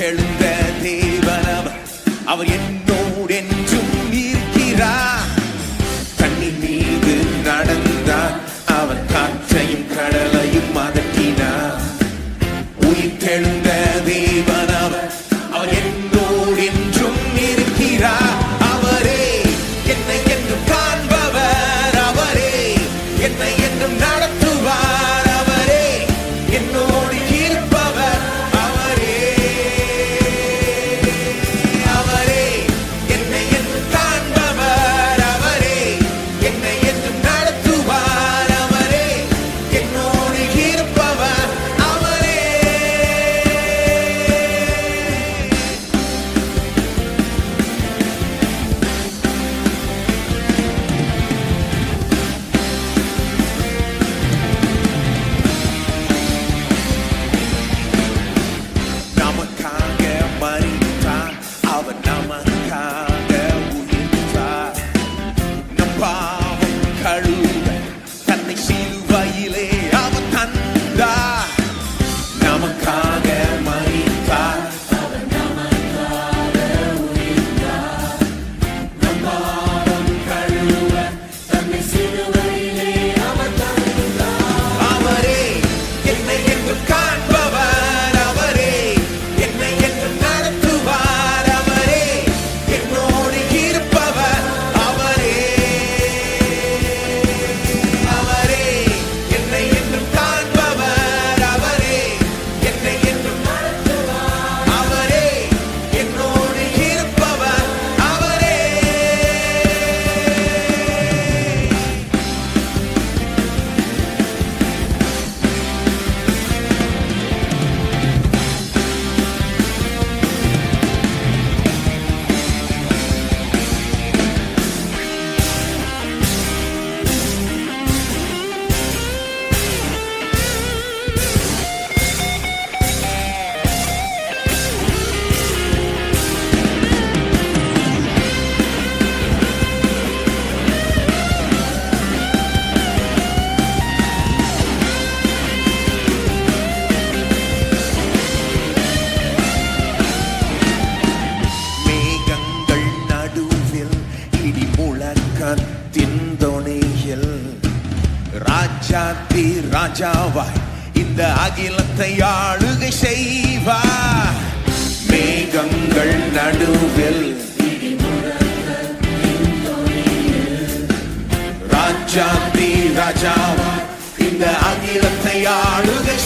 எழுந்த தேவனவர் அவர் என்னோடு என்றும் இருக்கிறார். தண்ணி மீது நடந்த தெய்வத்தின் துணையில் ராஜாதி ராஜாவாய் இந்த அகிலத்தை ஆளுகை செய்வா மேகங்கள் நடுவில் ராஜாதி ராஜாவாய் இந்த அகிலத்தை ஆளுகை